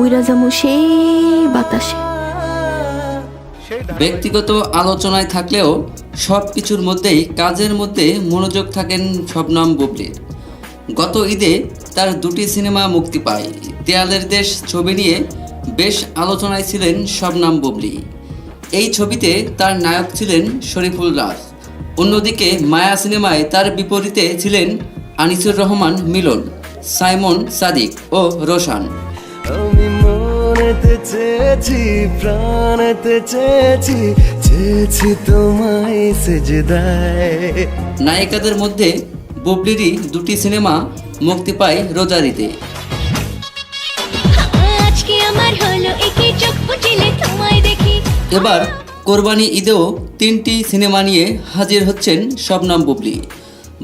উইরা সেই বাতাসে। ব্যক্তিগত আলোচনায় থাকলেও সব কিছুর মধ্যেই কাজের মধ্যে মনোযোগ থাকেন শবনম বুবলির গত ঈদে তার দুটি সিনেমা মুক্তি পায়। দেয়ালের দেশ ছবি নিয়ে বেশ আলোচনায় ছিলেন শবনম বুবলি। এই ছবিতে তার নায়ক ছিলেন শরীফুল রাজ। অন্যদিকে মায়া সিনেমায় তার বিপরীতে ছিলেন আনিসুর রহমান মিলন, সাইমন সাদিক ও রোশান। চেয়েছি প্রাণেতে চেয়েছি চেয়েছি তোমায় সেজদায়। নায়িকাদের মধ্যে বুবলিরই দুটি সিনেমা মুক্তি পায় রোজারিতে। আজকে আমার হলো একে চোখ বুঝিলে তোমায় দেখি। এবার কোরবানি ঈদেও তিনটি সিনেমা নিয়ে হাজির হচ্ছেন শবনম বুবলি।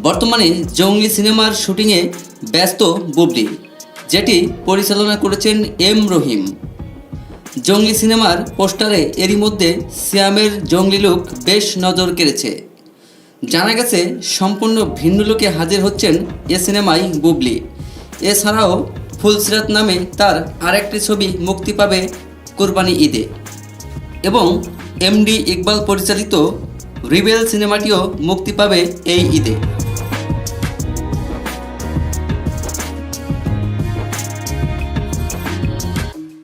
বর্তমানে জঙ্গলি সিনেমার শুটিংয়ে ব্যস্ত বুবলি যেটি পরিচালনা করেছেন এম রহিম। জঙ্গলি সিনেমার পোস্টারে এরই মধ্যে সিয়ামের জঙ্গলি লুক বেশ নজর কেড়েছে। জানা গেছে, সম্পূর্ণ ভিন্ন লুকে হাজির হচ্ছেন এ সিনেমায় বুবলি। এছাড়াও ফুলসিরাত নামে তার আরেকটি ছবি মুক্তি পাবে কোরবানি ঈদে। এবং এমডি ইকবাল পরিচালিত রিবেল সিনেমাটিও মুক্তি পাবে এই ঈদে।